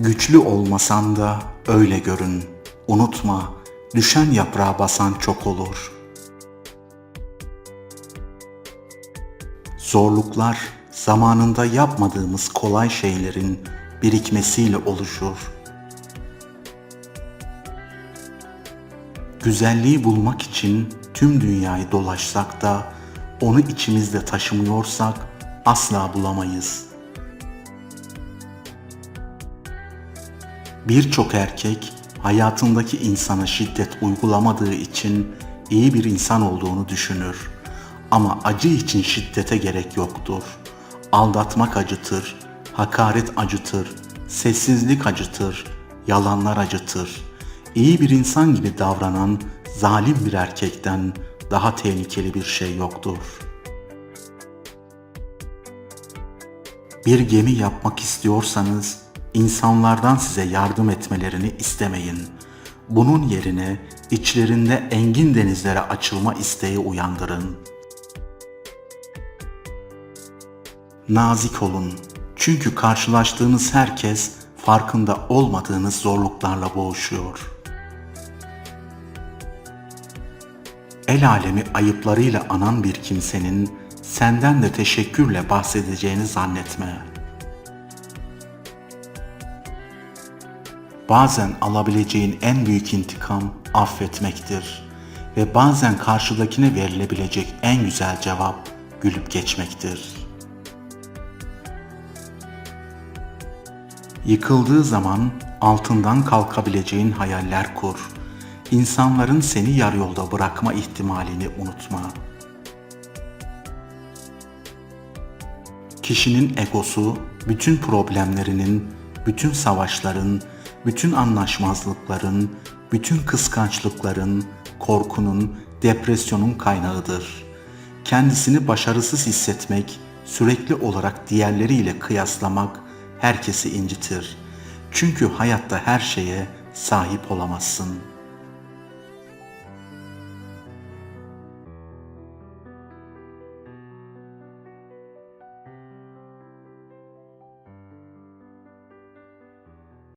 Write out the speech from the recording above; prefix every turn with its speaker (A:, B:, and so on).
A: Güçlü olmasan da öyle görün. Unutma, düşen yaprağa basan çok olur. Zorluklar zamanında yapmadığımız kolay şeylerin birikmesiyle oluşur. Güzelliği bulmak için tüm dünyayı dolaşsak da onu içimizde taşımıyorsak asla bulamayız. Birçok erkek hayatındaki insana şiddet uygulamadığı için iyi bir insan olduğunu düşünür. Ama acı için şiddete gerek yoktur. Aldatmak acıtır, hakaret acıtır, sessizlik acıtır, yalanlar acıtır. İyi bir insan gibi davranan zalim bir erkekten daha tehlikeli bir şey yoktur. Bir gemi yapmak istiyorsanız insanlardan size yardım etmelerini istemeyin. Bunun yerine içlerinde engin denizlere açılma isteği uyandırın. Nazik olun. Çünkü karşılaştığınız herkes farkında olmadığınız zorluklarla boğuşuyor. El alemi ayıplarıyla anan bir kimsenin senden de teşekkürle bahsedeceğini zannetme. Bazen alabileceğin en büyük intikam affetmektir ve bazen karşıdakine verilebilecek en güzel cevap gülüp geçmektir. Yıkıldığı zaman altından kalkabileceğin hayaller kur. İnsanların seni yarı yolda bırakma ihtimalini unutma. Kişinin egosu bütün problemlerinin, bütün savaşların, bütün anlaşmazlıkların, bütün kıskançlıkların, korkunun, depresyonun kaynağıdır. Kendisini başarısız hissetmek, sürekli olarak diğerleriyle kıyaslamak herkesi incitir. Çünkü hayatta her şeye sahip olamazsın.''